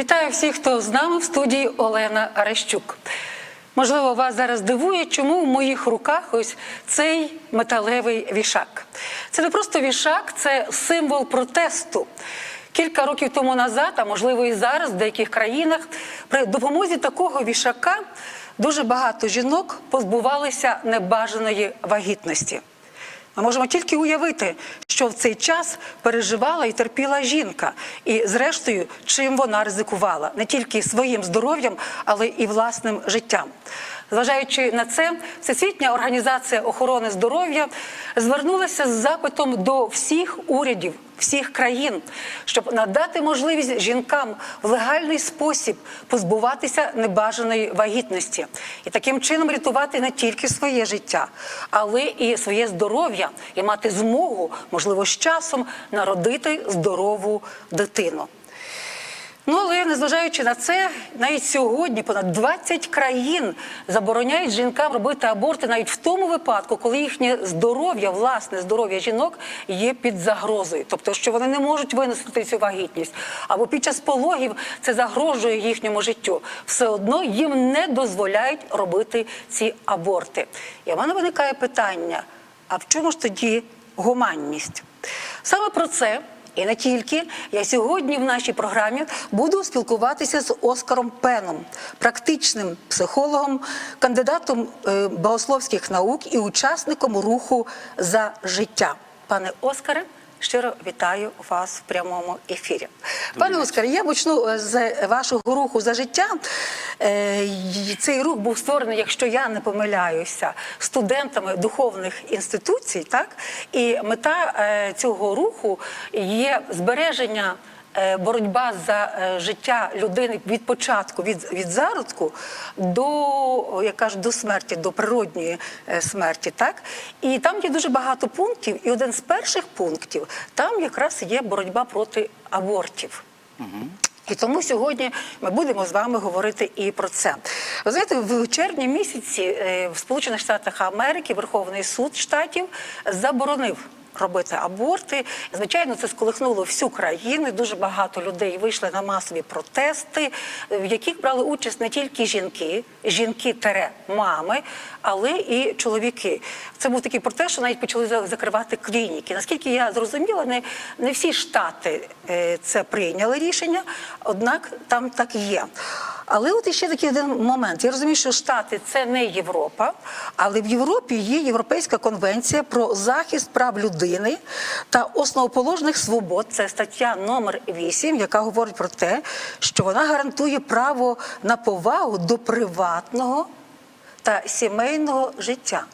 Вітаю всіх, хто з нами в студії Олена Арещук. Можливо, вас зараз дивує, чому в моїх руках ось цей металевий вішак. Це не просто вішак, це символ протесту. Кілька років тому назад, а можливо і зараз, в деяких країнах, при допомозі такого вішака дуже багато жінок позбувалися небажаної вагітності. Ми можемо тільки уявити, що в цей час переживала і терпіла жінка, і, зрештою, чим вона ризикувала не тільки своїм здоров'ям, але і власним життям. Зважаючи на це, Всесвітня організація охорони здоров'я звернулася з запитом до всіх урядів, всіх країн, щоб надати можливість жінкам в легальний спосіб позбуватися небажаної вагітності і таким чином рятувати не тільки своє життя, але і своє здоров'я і мати змогу, можливо, з часом народити здорову дитину. Ну, але незважаючи на це, навіть сьогодні понад 20 країн забороняють жінкам робити аборти навіть в тому випадку, коли їхнє здоров'я, власне здоров'я жінок є під загрозою, тобто, що вони не можуть виносити цю вагітність, або під час пологів це загрожує їхньому життю. Все одно їм не дозволяють робити ці аборти. І в мене виникає питання: а в чому ж тоді гуманність? Саме про це. І не тільки я сьогодні в нашій програмі буду спілкуватися з Оскаром Пеном, практичним психологом, кандидатом е, богословських наук і учасником руху за життя. Пане Оскаре, щиро вітаю вас в прямому ефірі. Пане Оскар, я почну е, з вашого руху за життя. Е, Цей рух був створений, якщо я не помиляюся, студентами духовних інституцій. Так і мета е, цього руху є збереження. Е, Боротьба за е, життя людини від початку, від, від зародку до як кажуть, до смерті, до природньої е, смерті, так і там є дуже багато пунктів. І один з перших пунктів там якраз є боротьба проти абортів. І тому сьогодні ми будемо з вами говорити і про це. Ви знаєте, в червні місяці в Сполучених Штатах Америки Верховний суд штатів заборонив. Робити аборти, звичайно, це сколихнуло всю країну. Дуже багато людей вийшли на масові протести, в яких брали участь не тільки жінки, жінки тере мами, але і чоловіки. Це був такий протест, що навіть почали закривати клініки. Наскільки я зрозуміла, не, не всі штати е, це прийняли рішення, однак там так є. Але от іще такий один момент. Я розумію, що Штати це не Європа, але в Європі є Європейська конвенція про захист прав людини та основоположних свобод. Це стаття номер 8, яка говорить про те, що вона гарантує право на повагу до приватного та сімейного життя.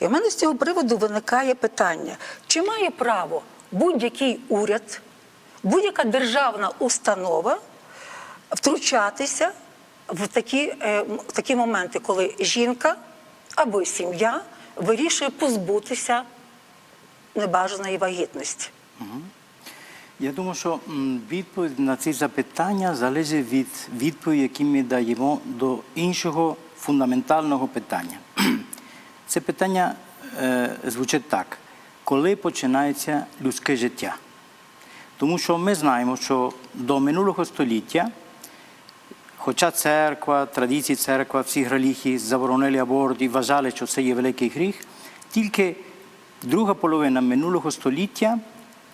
І в мене з цього приводу виникає питання: чи має право будь-який уряд, будь-яка державна установа втручатися в такі, е, в такі моменти, коли жінка або сім'я вирішує позбутися небажаної вагітності? Я думаю, що відповідь на ці запитання залежить від відповіді, які ми даємо до іншого фундаментального питання. Це питання е, звучить так: коли починається людське життя? Тому що ми знаємо, що до минулого століття, хоча церква, традиції церква, всі релігії заборонили аборт і вважали, що це є великий гріх, тільки друга половина минулого століття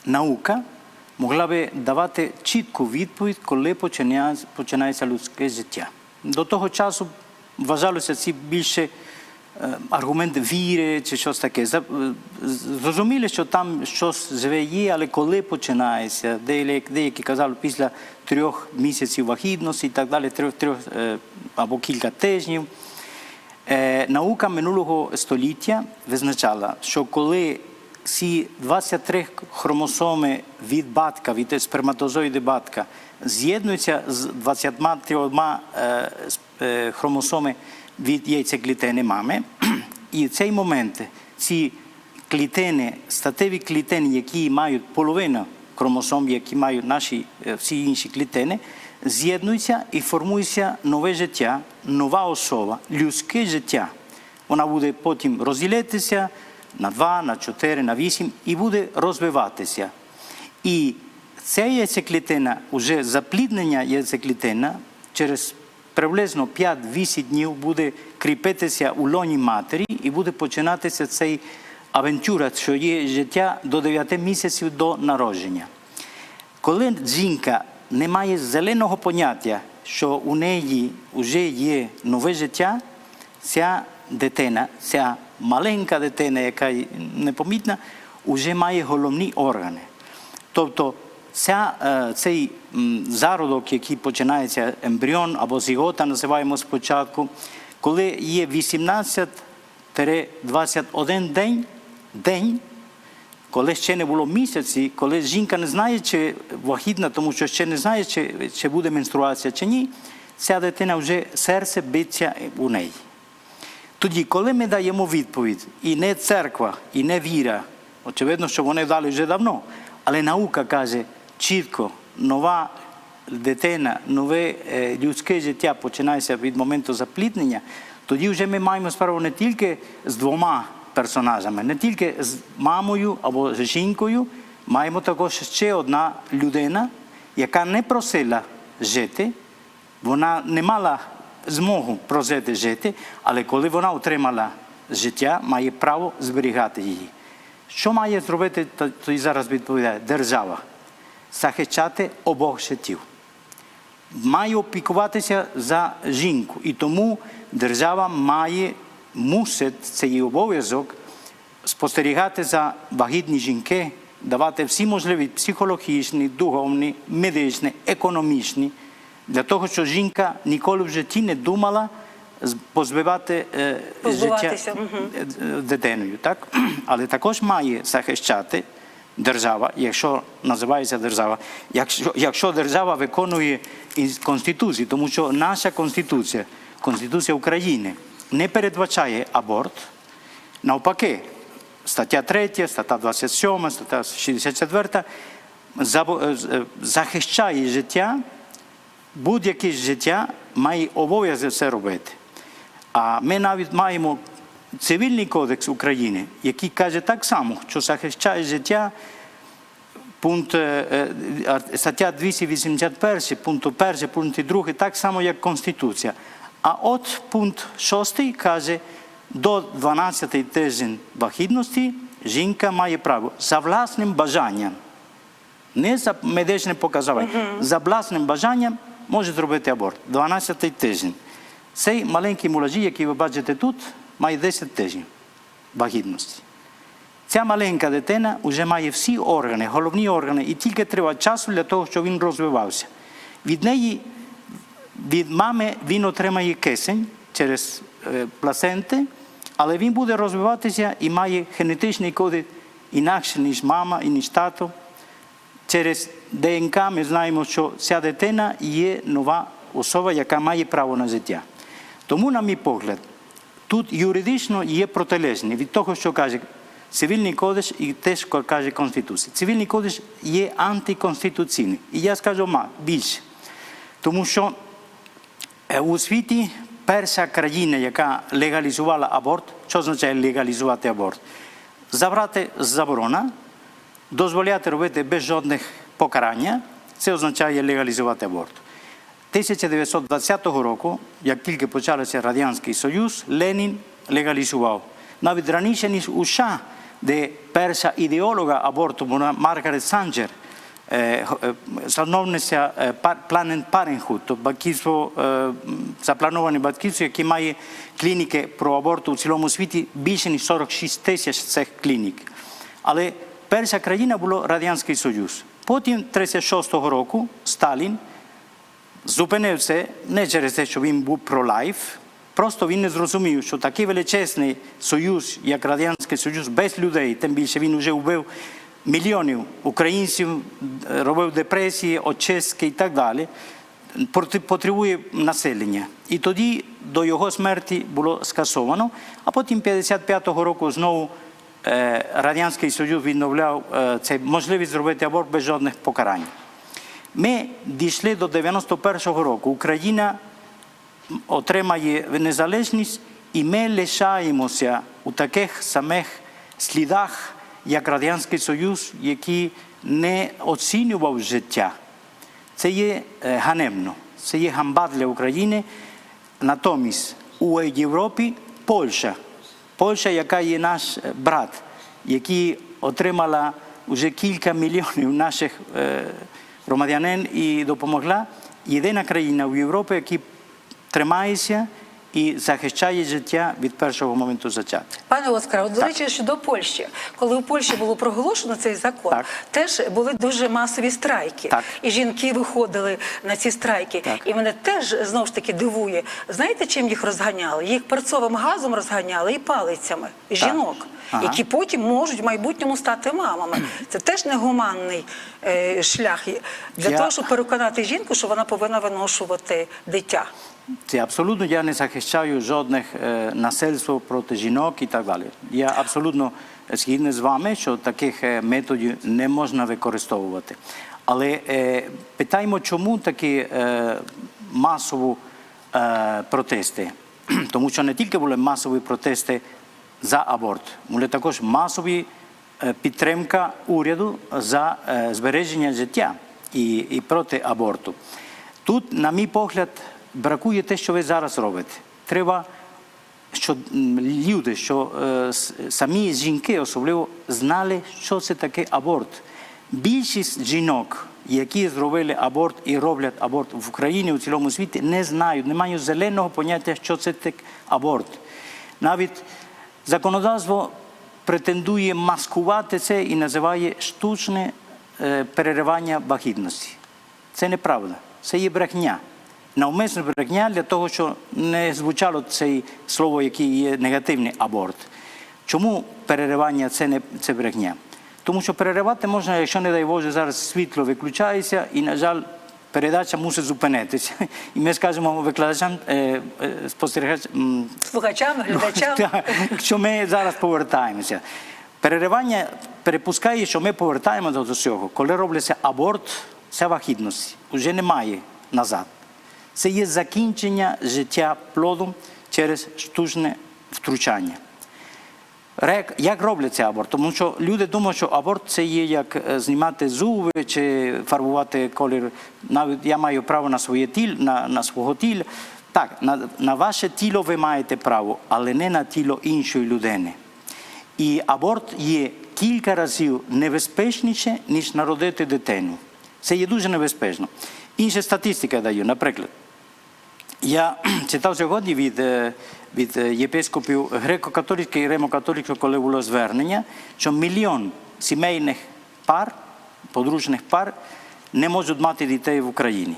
наука могла би давати чітку відповідь, коли починає- починається людське життя. До того часу вважалося ці більше аргумент віри чи щось таке. Е, Зрозуміли, що там щось живе є, але коли починається, деякі, казали після трьох місяців вагітності і так далі, трьох, трьох е, або кілька тижнів. Е, наука минулого століття визначала, що коли ці 23 хромосоми від батька, від сперматозоїди батька, з'єднуються з 23 е, с- е, хромосоми від яйцеклітини мами, і в цей момент ці клітини, статеві клітини, які мають половину хромосом, які мають наші всі інші клітини, з'єднуються і формується нове життя, нова особа, людське життя. Вона буде потім розділитися на 2, на 4, на 8 і буде розвиватися. І Ця яйцеклітина, уже запліднення яйцеклітина через приблизно 5-8 днів буде кріпитися у лоні матері і буде починатися цей авантюра, що є життя до 9 місяців до народження. Коли жінка не має зеленого поняття, що у неї вже є нове життя, ця дитина, ця маленька дитина, яка непомітна, вже має головні органи. Тобто ця, е, цей зародок, який починається ембріон або зігота, називаємо спочатку, коли є 18-21 день, день, коли ще не було місяці, коли жінка не знає, чи вагітна, тому що ще не знає, чи, чи буде менструація чи ні, ця дитина вже серце биться у неї. Тоді, коли ми даємо відповідь, і не церква, і не віра, очевидно, що вони дали вже давно, але наука каже чітко, нова дитина, нове людське життя починається від моменту запліднення, тоді вже ми маємо справу не тільки з двома персонажами, не тільки з мамою або з жінкою, маємо також ще одна людина, яка не просила жити, вона не мала змогу прожити жити, але коли вона отримала життя, має право зберігати її. Що має зробити, то і зараз відповідає держава? Захищати обох життів. Має опікуватися за жінку. І тому держава має, мусить цей обов'язок спостерігати за вагітні жінки, давати всі можливі психологічні, духовні, медичні, економічні, для того, щоб жінка ніколи в житті не думала позбивати е, життя е, дитиною. Так? Але також має захищати держава, якщо називається держава, якщо, якщо держава виконує із Конституції, тому що наша Конституція, Конституція України, не передбачає аборт, навпаки, стаття 3, стаття 27, стаття 64 забо- е, е, захищає життя, будь-яке життя має обов'язок це робити. А ми навіть маємо цивільний кодекс України, який каже так само, що захищає життя. Пункт, е, е, стаття 281, пункт 1, пункт 2, так само, як Конституція. А от пункт 6 каже, до 12 тиждень вагітності жінка має право за власним бажанням, не за медичним показанням, за власним бажанням може зробити аборт. 12 тиждень. Цей маленький муладжі, який ви бачите тут, має 10 тижнів вагітності. Ця маленька дитина вже має всі органи, головні органи, і тільки треба часу для того, щоб він розвивався. Від неї, від мами, він отримає кисень через е, плаценти, але він буде розвиватися і має генетичний код інакше, ніж мама і ніж тато. Через ДНК ми знаємо, що ця дитина є нова особа, яка має право на життя. Тому, на мій погляд, тут юридично є протилежні від того, що каже цивільний кодекс і те, що каже Конституція. Цивільний кодекс є антиконституційний. І я скажу ма, більше. Тому що е, у світі перша країна, яка легалізувала аборт, що означає легалізувати аборт? Забрати заборона, дозволяти робити без жодних покарання, це означає легалізувати аборт. 1920 року, як тільки почався Радянський Союз, Ленін легалізував. Навіть раніше, ніж у США, де перша ідеолога аборту була Маргарет Санджер, е, е, засновниця е, Planned Parenthood, то батьківство, е, заплановане батьківство, яке має клініки про аборт у цілому світі більше ніж 46 тисяч цих клінік. Але перша країна була Радянський Союз. Потім 36-го року Сталін зупинив це не через те, що він був про-лайф, просто він не зрозумів, що такий величезний союз, як Радянський Союз, без людей, тим більше він вже вбив мільйонів українців, робив депресії, очистки і так далі, потребує населення. І тоді до його смерті було скасовано, а потім 55-го року знову е, Радянський Союз відновляв е, це можливість зробити аборт без жодних покарань. Ми дійшли до 91-го року. Україна отримає незалежність, і ми лишаємося у таких самих слідах, як Радянський Союз, які не оцінював життя. Це є е, ганебно, це є ганьба для України. Натомість у Європі Польща, Польща, яка є наш е, брат, який отримала вже кілька мільйонів наших громадянин і допомогла. Єдина країна в Європі, яка тримається і захищає життя від першого моменту зачаття. Пане Оскаре, от, до речі, щодо Польщі, коли у Польщі було проголошено цей закон, Так. теж були дуже масові страйки. Так. І жінки виходили на ці страйки. Так. І мене теж знову ж таки дивує. Знаєте, чим їх розганяли? Їх перцовим газом розганяли і палицями жінок, Ага. які потім можуть в майбутньому стати мамами. Це теж негуманний е, шлях для Я- того, щоб переконати жінку, що вона повинна виношувати дитя. Це абсолютно я не захищаю жодних насильств проти жінок і так далі. Я абсолютно згідний з вами, що таких методів не можна використовувати. Але е, питаємо, чому такі е, масові е, протести? Тому що не тільки були масові протести за аборт, були також масові е, підтримка уряду за е, збереження життя і, і проти аборту. Тут, на мій погляд, бракує те, що ви зараз робите. Треба, щоб люди, що е, самі жінки особливо знали, що це таке аборт. Більшість жінок, які зробили аборт і роблять аборт в Україні у цілому світі, не знають, не мають зеленого поняття, що це таке аборт. Навіть законодавство претендує маскувати це і називає штучне е, переривання вагітності. Це неправда, це є брехня. Навмисно брехня для того, щоб не звучало це слово, яке є негативний аборт. Чому переривання це не це брехня? Тому що переривати можна, якщо, не дай Боже, зараз світло виключається, і, на жаль, передача мусить зупинитися. І ми скажемо викладачам, е, е, спостерігачам, Слухачам, глядачам. що ми зараз повертаємося. Переривання перепускає, що ми повертаємося до цього. Коли робиться аборт, ця вагітність вже немає назад. Це є закінчення життя плодом через штучне втручання. Як робляться аборт? Тому що люди думають, що аборт це є як е, знімати зуби чи фарбувати колір. Навіть я маю право на своє тіло, на, на свого тіла. Так, на, на ваше тіло ви маєте право, але не на тіло іншої людини. І аборт є кілька разів небезпечніше, ніж народити дитину. Це є дуже небезпечно. Інша статистика даю, наприклад. Я читав сьогодні від, від єпископів греко-католицьких і римо-католицьких, коли було звернення, що мільйон сімейних пар, подружних пар, не можуть мати дітей в Україні.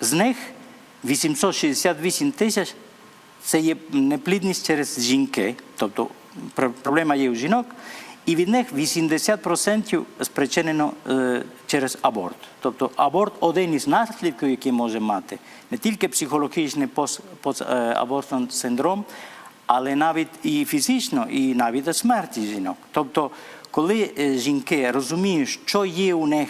З них 868 тисяч це є неплідність через жінки, тобто проблема є у жінок, і від них 80% спричинено е, через аборт. Тобто аборт один із наслідків, який може мати не тільки психологічний пост- постабортний синдром, але навіть і фізично, і навіть смерті жінок. Тобто, коли е, жінки розуміють, що є у них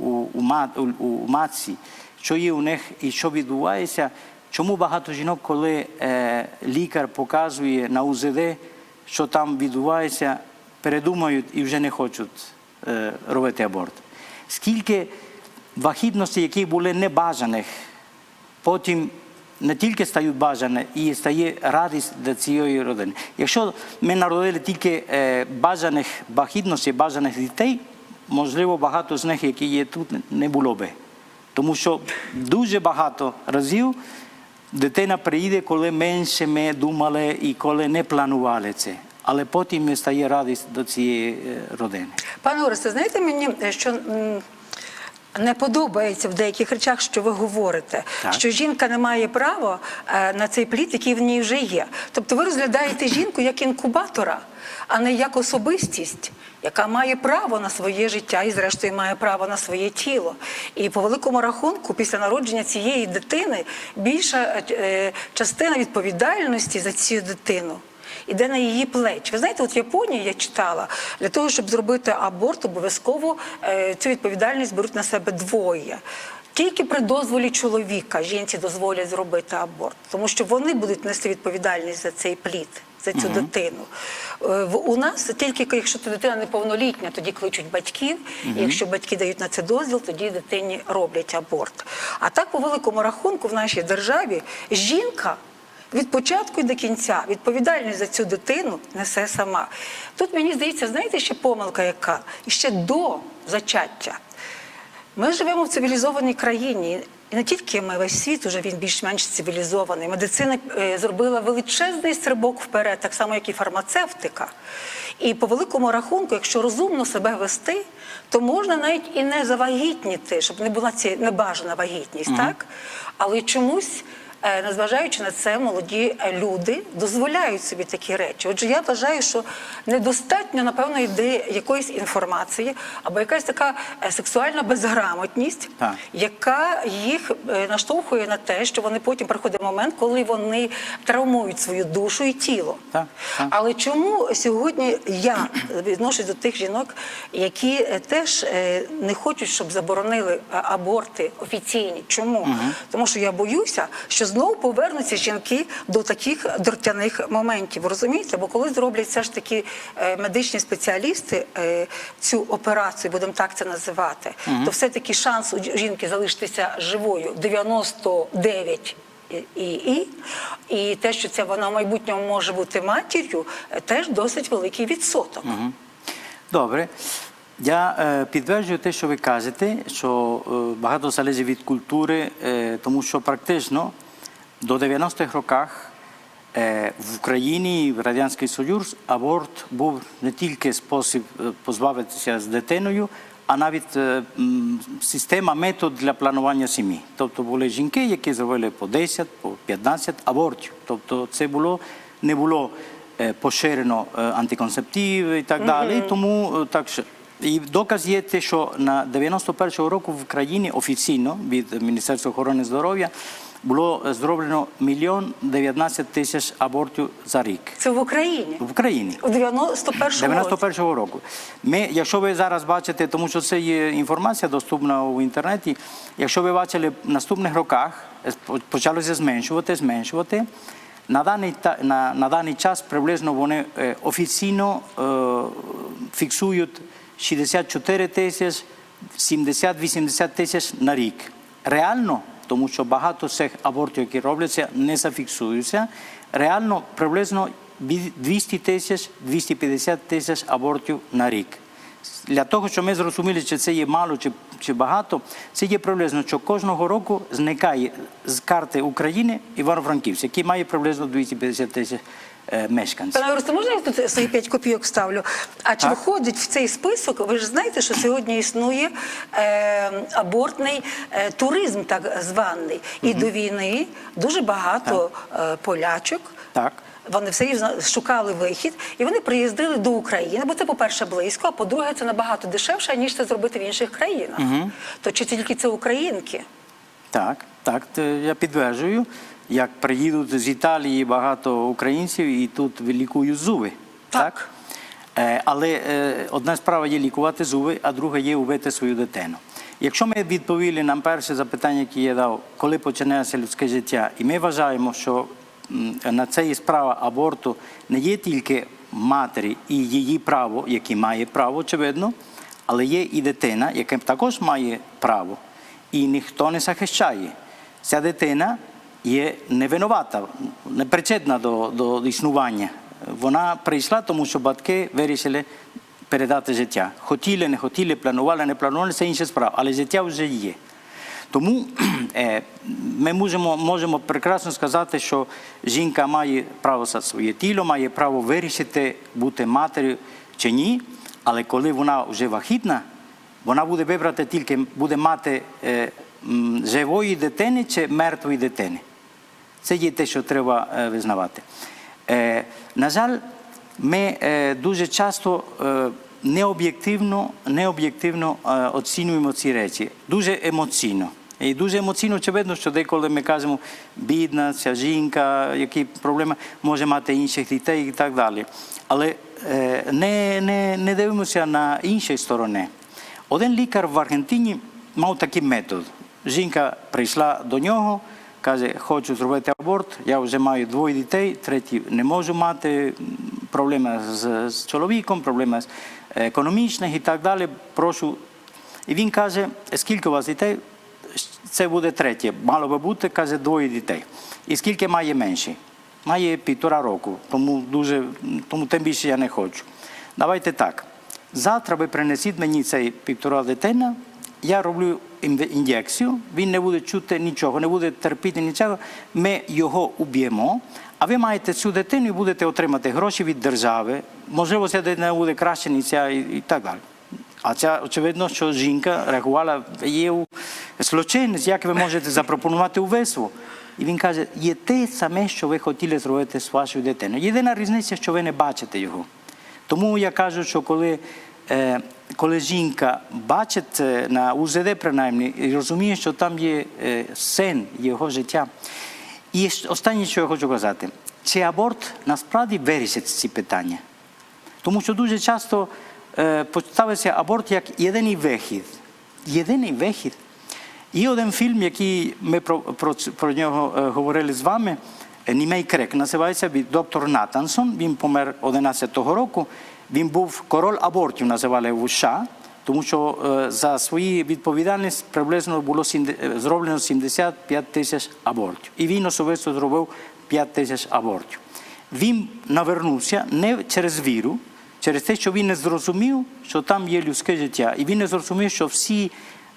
у, у, мат, у, у матці, що є у них і що відбувається, чому багато жінок, коли е, лікар показує на УЗД, що там відбувається, передумають і вже не хочуть е, робити аборт. Скільки вагітностей, які були небажаних, потім не тільки стають бажані, і стає радість для цієї родини. Якщо ми народили тільки е, бажаних вагітностей, бажаних дітей, можливо, багато з них, які є тут, не було би. Тому що дуже багато разів дитина приїде, коли менше ми думали і коли не планували це. Але потім стає радість до цієї е, родини. Пане Оресте, знаєте мені, е, що не подобається в деяких речах, що ви говорите, Так. що жінка не має права е, на цей плід, який в ній вже є. Тобто ви розглядаєте жінку як інкубатора, а не як особистість. Яка має право на своє життя і, зрештою, має право на своє тіло. І по великому рахунку, після народження цієї дитини, більша частина відповідальності за цю дитину іде на її плечі. Ви знаєте, от в Японії я читала, для того, щоб зробити аборт, обов'язково е, цю відповідальність беруть на себе двоє. Тільки при дозволі чоловіка жінці дозволять зробити аборт, тому що вони будуть нести відповідальність за цей плід, за цю дитину. Е, У нас тільки якщо та дитина неповнолітня, тоді кличуть батьків. І якщо батьки дають на це дозвіл, тоді дитині роблять аборт. А так, по великому рахунку, в нашій державі жінка. Від початку і до кінця відповідальність за цю дитину несе сама. Тут мені здається, знаєте, ще помилка, яка ще до зачаття. Ми живемо в цивілізованій країні. І не тільки ми, весь світ уже він більш-менш цивілізований. Медицина е, зробила величезний стрибок вперед, так само, як і фармацевтика. І по великому рахунку, якщо розумно себе вести, то можна навіть і не завагітніти, щоб не була ця небажана вагітність, так? Але чомусь. Е, Незважаючи на це, молоді е, люди дозволяють собі такі речі. Отже, я вважаю, що недостатньо, напевно, йде якоїсь інформації або якась така е, сексуальна безграмотність, Так. яка їх наштовхує на те, що вони потім приходить момент, коли вони травмують свою душу і тіло. Так, так. Але чому сьогодні я відношусь до тих жінок, які теж не хочуть, щоб заборонили аборти офіційні? Чому? Тому що я боюся, що знову повернуться жінки до таких дротяних моментів. Розумієте? Бо коли зроблять все ж таки е, медичні спеціалісти е, цю операцію, будемо так це називати, то все-таки шанс у жінки залишитися живою 99 і, і, і, і те, що це вона в майбутньому може бути матір'ю, е, теж досить великий відсоток. Добре. Я е, підтверджую те, що ви кажете, що е, багато залежить від культури, е, тому що практично до 90-х роках е, в Україні і в Радянський Союз аборт був не тільки спосіб е, позбавитися з дитиною, а навіть е, система, метод для планування сім'ї. Тобто були жінки, які зробили по 10, по 15 абортів. Тобто це було не було поширено антиконцептив і так далі. Тому е, так що. І доказ є те, що на 91-го року в країні офіційно від Міністерства охорони здоров'я було зроблено мільйон 19 тисяч абортів за рік Це в Україні в Україні. у 91-му році. 91-го року. Ми, якщо ви зараз бачите, тому що це є інформація доступна в інтернеті. Якщо ви бачили в наступних роках, е, почалося зменшувати, зменшувати. На даний, на, на даний час приблизно вони е, офіційно е, фіксують 64 тисяч, 70-80 тисяч на рік. Реально, тому що багато цих абортів, які робляться, не зафіксуються. Реально приблизно 200 тисяч, 250 тисяч абортів на рік. Для того, щоб ми зрозуміли, чи це є мало, чи, чи багато, це є приблизно, що кожного року зникає з карти України Івано-Франківськ, який має приблизно 250 тисяч мешканців. Пане Оресте, можна я тут свої 5 копійок ставлю? А чи виходить в цей список? Ви ж знаєте, що сьогодні існує е, абортний е, туризм, так званий. І до війни дуже багато е, полячок. Так. Вони все рівно шукали вихід, і вони приїздили до України, бо це, по-перше, близько, а по-друге, це набагато дешевше, ніж це зробити в інших країнах. То чи тільки це українки? Так, так, я підтверджую. Як приїдуть з Італії багато українців і тут лікують зуби. Так. Е, Але е, одна справа є лікувати зуби, а друга є убити свою дитину. Якщо ми відповіли на перше запитання, яке я дав, коли починається людське життя, і ми вважаємо, що на це є справа аборту не є тільки матері і її право, яке має право, очевидно, але є і дитина, яка також має право, і ніхто не захищає. Ця дитина є невинувата, непричетна до, до існування. Вона прийшла, тому що батьки вирішили передати життя. Хотіли, не хотіли, планували, не планували, це інша справа, але життя вже є. Тому е, ми можемо, можемо прекрасно сказати, що жінка має право за своє тіло, має право вирішити, бути матір'ю чи ні. Але коли вона вже вагітна, вона буде вибрати тільки буде мати е, живої дитини чи мертвої дитини. Це є те, що треба е, визнавати. Е, на жаль, ми е, дуже часто необ'єктивно, необ'єктивно оцінюємо ці речі, дуже емоційно. І дуже емоційно очевидно, що деколи ми кажемо, бідна, ця жінка, які проблеми може мати інших дітей і так далі. Але не, не, не дивимося на інші сторони. Один лікар в Аргентині мав такий метод. Жінка прийшла до нього, каже, хочу зробити аборт, я вже маю двоє дітей, третій не можу мати, проблема з, з чоловіком, проблема з- економічних і так далі. Прошу. І він каже, скільки у вас дітей? Це буде третє. Мало би бути, каже, двоє дітей. І скільки має менший? Має півтора року, тому дуже, тому тим більше я не хочу. Давайте так. Завтра ви принесіть мені цей півтора дитина, я роблю ін'єкцію, він не буде чути нічого, не буде терпіти нічого. Ми його уб'ємо, а ви маєте цю дитину і будете отримати гроші від держави. Можливо, ця дитина буде краще, ніж ця і, так далі. А ця, очевидно, що жінка реагувала, є злочинець, як ви можете запропонувати убивство. І він каже, є те саме, що ви хотіли зробити з вашою дитиною. Єдина різниця, що ви не бачите його. Тому я кажу, що коли, е, коли жінка бачить е, на УЗД, принаймні, і розуміє, що там є син його життя. І останнє, що я хочу казати, чи аборт насправді вирішить ці питання? Тому що дуже часто поставиться аборт як єдиний вихід. Єдиний вихід. Є один фільм, який ми про, про, про нього говорили з вами. Німей крик називається доктор Натансон. Він помер 11-го року. Він був король абортів, називали в США, тому що е, за свою відповідальність приблизно було е, зроблено 75 тисяч абортів. І він особисто зробив 5 тисяч абортів. Він навернувся не через віру, через те, що він не зрозумів, що там є людське життя. І він не зрозумів, що всі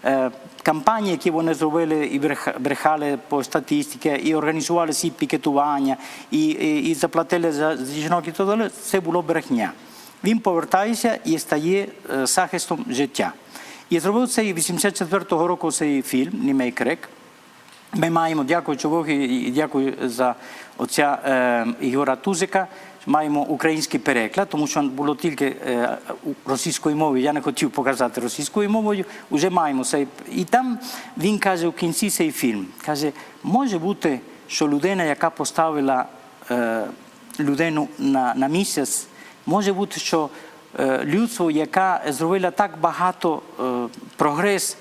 е, кампанії, які вони зробили, і брехали по статистиці, і організували всі пікетування, і, і, і заплатили за жінок і так далі, це було брехня. Він повертається і стає е, захистом життя. І зробив цей 84-го року цей фільм «Німей крик». Ми маємо, дякуючи Богу, і дякую за отця е, Ігора Тузика. Маємо український переклад, тому що було тільки е, російською мовою. Я не хотів показати російською мовою. Уже маємо цей. І там він каже в кінці цей фільм: каже, може бути, що людина, яка поставила е, людину на, на місяць, може бути, що е, людство, яка зробила так багато е, прогрес.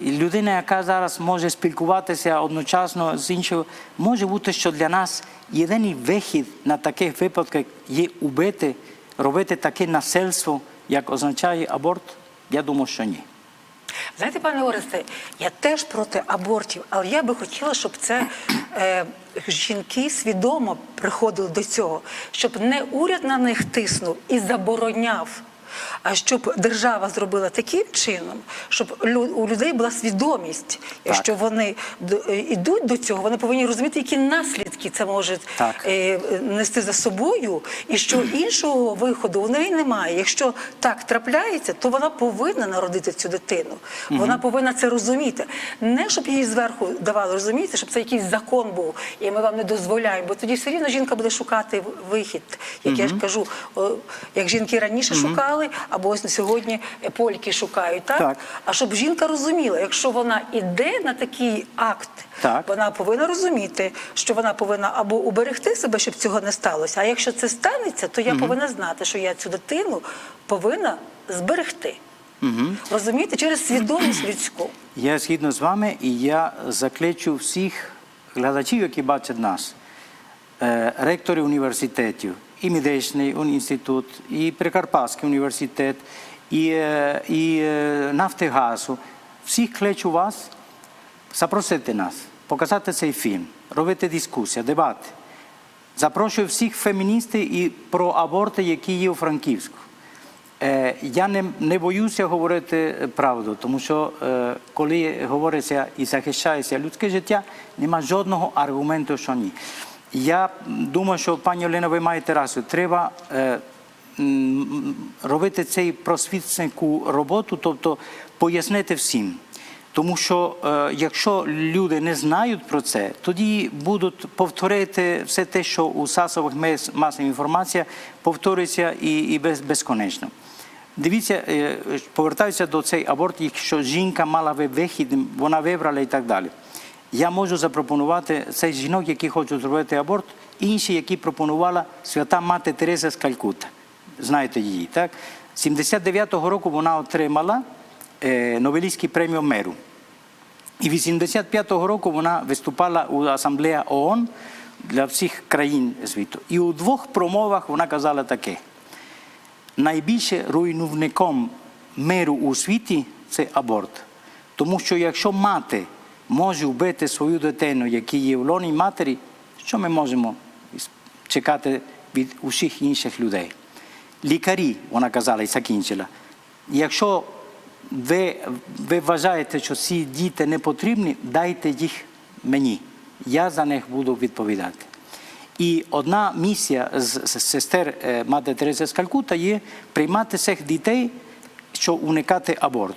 Людина, яка зараз може спілкуватися одночасно з іншою, може бути, що для нас єдиний вихід на таких випадках є убити, робити таке насильство, як означає аборт. Я думаю, що ні. Знаєте, пане Оресте, я теж проти абортів, але я би хотіла, щоб це е, жінки свідомо приходили до цього, щоб не уряд на них тиснув і забороняв. А щоб держава зробила таким чином, щоб у людей була свідомість, якщо вони е, йдуть до цього, вони повинні розуміти, які наслідки це може Так. е, е, нести за собою, і що іншого виходу у неї немає. Якщо так трапляється, то вона повинна народити цю дитину. Вона повинна це розуміти. Не щоб їй зверху давали розуміти, щоб це якийсь закон був, і ми вам не дозволяємо, бо тоді все рівно жінка буде шукати вихід. Як я ж кажу, як жінки раніше шукали, або ось на сьогодні польки шукають, так? Так. А щоб жінка розуміла, якщо вона іде на такий акт, Так. вона повинна розуміти, що вона повинна або уберегти себе, щоб цього не сталося. А якщо це станеться, то я повинна знати, що я цю дитину повинна зберегти. Розумієте, через свідомість людську. Я згідно з вами, і я закличу всіх глядачів, які бачать нас, е, ректорів університетів, і медичний інститут, і Прикарпатський університет, і, і Нафтигазу. Всіх кличу вас запросити нас, показати цей фільм, робити дискусію, дебати. Запрошую всіх феміністів і про аборти, які є у Франківську. Я не, не боюся говорити правду, тому що е, коли говориться і захищається людське життя, нема жодного аргументу, що ні. Я думаю, що пані Олена, ви маєте рацію. Треба е, робити цей просвітницьку роботу, тобто пояснити всім. Тому що е, якщо люди не знають про це, тоді будуть повторити все те, що у засобах масової інформації повторюється і, і без, безконечно. Дивіться, е, повертаюся до цей аборт, якщо жінка мала вихід, вона вибрала і так далі. Я можу запропонувати цей жінок, які хочуть зробити аборт, інші, які пропонувала свята мати Тереза з Калькутта. Знаєте її, так? 79-го року вона отримала е, Нобелівську премію миру. І 85-го року вона виступала у Асамблеї ООН для всіх країн світу. І у двох промовах вона казала таке: найбільше руйнівником миру у світі це аборт. Тому що якщо мати може вбити свою дитину, яка є в лоні матері, що ми можемо чекати від усіх інших людей? Лікарі, вона казала і закінчила. Якщо ви, ви вважаєте, що ці діти не потрібні, дайте їх мені. Я за них буду відповідати. І одна місія з сестер е, Мати Терези з Калкута є приймати цих дітей, щоб уникати аборт.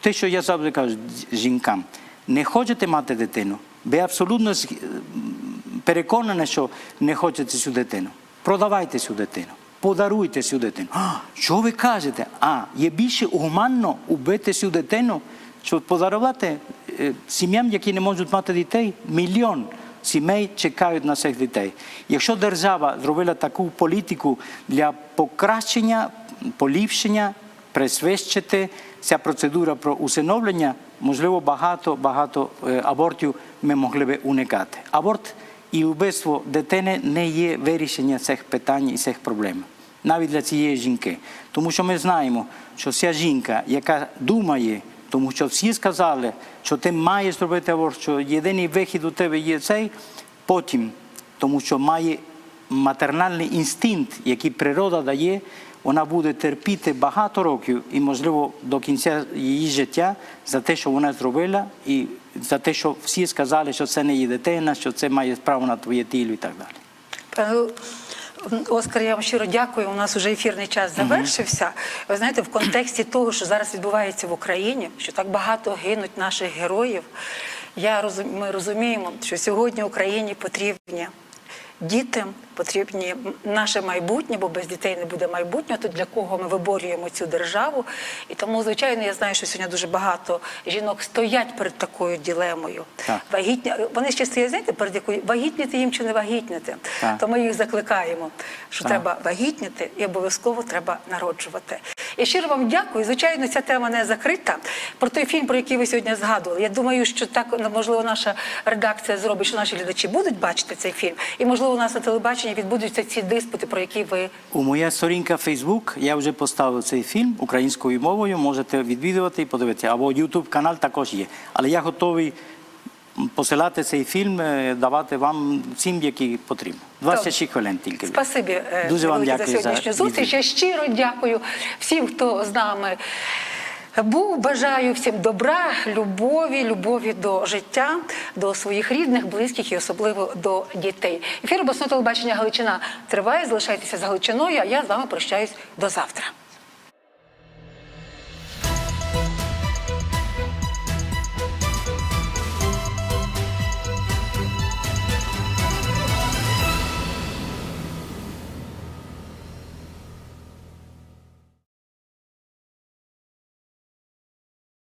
Те, що я завжди кажу жінкам, не хочете мати дитину, ви абсолютно переконані, що не хочете цю дитину. Продавайте цю дитину, подаруйте цю дитину. А, що ви кажете? А, є більше гуманно убити цю дитину, щоб подарувати е, сім'ям, які не можуть мати дітей, мільйон сімей чекають на цих дітей. Якщо держава зробила таку політику для покращення, поліпшення, присвищити ця процедура про усиновлення, можливо, багато багато е, абортів ми могли би уникати. Аборт і вбивство дитини не є вирішення цих питань і цих проблем. Навіть для цієї жінки. Тому що ми знаємо, що ця жінка, яка думає, тому що всі сказали, що ти маєш зробити аборт, що єдиний вихід у тебе є цей, потім, тому що має матернальний інстинкт, який природа дає, вона буде терпіти багато років і, можливо, до кінця її життя за те, що вона зробила, і за те, що всі сказали, що це не є дитина, що це має право на твоє тіло і так далі. Оскар, я вам щиро дякую. У нас вже ефірний час завершився. Ви знаєте, в контексті того, що зараз відбувається в Україні, що так багато гинуть наших героїв. Я ми розуміємо, що сьогодні Україні потрібні діти, потрібні наше майбутнє, бо без дітей не буде майбутнього. То для кого ми виборюємо цю державу? І тому, звичайно, я знаю, що сьогодні дуже багато жінок стоять перед такою ділемою. Так. Вагітня, вони ще стоять, знаєте, перед якою вагітніти їм чи не вагітніти. Так. То ми їх закликаємо, що Так. треба вагітніти і обов'язково треба народжувати. Я щиро вам дякую. Звичайно, ця тема не закрита. Про той фільм, про який ви сьогодні згадували. Я думаю, що так можливо наша редакція зробить, що наші глядачі будуть бачити цей фільм. І можливо, у нас на телебаченні відбудуться ці диспути, про які ви У моя сторінка Facebook я вже поставив цей фільм українською мовою. Можете відвідувати і подивитися. Або YouTube канал також є. Але я готовий посилати цей фільм, е, давати вам всім, які потрібно. 26 хвилин тільки. Спасибі е, Дуже вам дякую за сьогоднішню зустріч. Я щиро дякую всім, хто з нами. Був бажаю всім добра, любові, любові до життя, до своїх рідних, близьких і особливо до дітей. Ефір обласного телебачення Галичина триває. Залишайтеся з Галичиною. А я з вами прощаюсь до завтра.